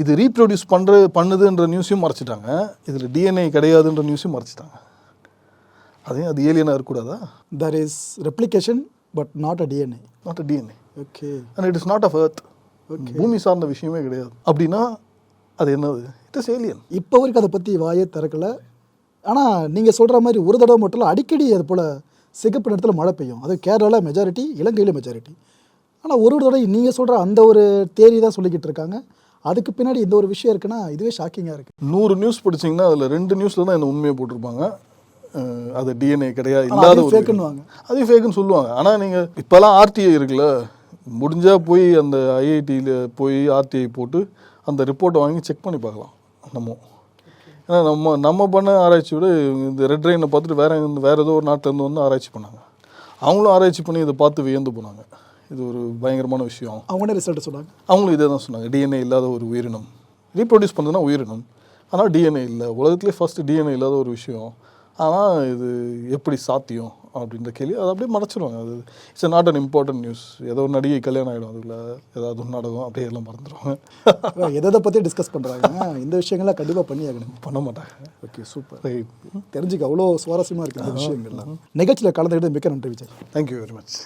இது ரீப்ரொடியூஸ் பண்ணுற பண்ணுதுன்ற நியூஸையும் மறைச்சிட்டாங்க. இதில் டிஎன்ஏ கிடையாதுன்ற நியூஸையும் மறைச்சிட்டாங்க. அதையும் அது ஏலியனாக இருக்கக்கூடாதா? There is replication but not a DNA not a DNA okay and it is not of earth பூமி சார்ந்த விஷயமே கிடையாது. அப்படின்னா அது என்னது? இட் இஸ் ஏலியன் இப்போ வரைக்கும் அதை பற்றி வாயே திறக்கல. ஆனால் நீங்கள் சொல்கிற மாதிரி ஒரு தடவை மட்டும் இல்ல, அடிக்கடி அது போல் சிகப்பு நேரத்தில் மழை பெய்யும். அது கேரளாவில் மெஜாரிட்டி இலங்கையில் மெஜாரிட்டி ஆனால் ஒரு ஒரு தடவை நீங்கள் சொல்கிற அந்த ஒரு தேரி தான் சொல்லிக்கிட்டு இருக்காங்க. அதுக்கு பின்னாடி இந்த ஒரு விஷயம் இருக்குன்னா இதுவே ஷாக்கிங்காக இருக்குது நூறு நியூஸ் படிச்சீங்கன்னா அதில் ரெண்டு நியூஸில் தான் இந்த உண்மையை போட்டிருப்பாங்க. அது டிஎன்ஏ கிடையாது இல்லாத fake-ன்னுவாங்க. அதையும் ஃபேக்குன்னு சொல்லுவாங்க. ஆனால் நீங்கள் இப்போல்லாம் ஆர்டிஐ இருக்குல்ல முடிஞ்சால் போய் அந்த ஐஐடியில் போய் ஆர்டிஐ போட்டு அந்த ரிப்போர்ட்டை வாங்கி செக் பண்ணி பார்க்கலாம் நம்ம. ஏன்னா நம்ம நம்ம பண்ண ஆராய்ச்சி விட இந்த ரெட் ரெயினை பார்த்துட்டு வேற வேற ஏதோ ஒரு நாட்டிலேருந்து வந்து ஆராய்ச்சி பண்ணாங்க. அவங்களும் ஆராய்ச்சி பண்ணி இதை பார்த்து வியந்து போனாங்க. இது ஒரு பயங்கரமான விஷயம். அவங்களே ரிசல்ட் சொன்னாங்க. அவங்களும் இதே தான் சொன்னாங்க. டிஎன்ஏ இல்லாத ஒரு உயிரினம். ரீப்ரொடியூஸ் பண்ணுறதுனா உயிரினம். ஆனால் டிஎன்ஏ இல்லை. உலகத்திலே ஃபர்ஸ்ட் டிஎன்ஏ இல்லாத ஒரு விஷயம். ஆனால் இது எப்படி சாத்தியம் அப்படின்ற கேள்வி அதை அப்படியே மறைச்சிருவாங்க. அது it's not an important news ஏதோ ஒரு நடிகை கல்யாணம் ஆகிடும் அதில் ஏதாவது ஒரு நாடகம் அப்படியே எல்லாம் மறந்துடுவாங்க [laughs] எதை எதை பற்றி டிஸ்கஸ் பண்ணுறாங்க இந்த விஷயங்கள்லாம் கண்டிப்பாக பண்ணி ஆகணும் பண்ண மாட்டாங்க. ஓகே சூப்பர் ரைட் தெரிஞ்சுக்க அவ்வளோ சுவாரஸ்யமாக இருக்குது இந்த விஷயங்கள்லாம். நிகழ்ச்சியில் கலந்துக்கிட்டு மிக்க நன்றி விஜய். Thank you very much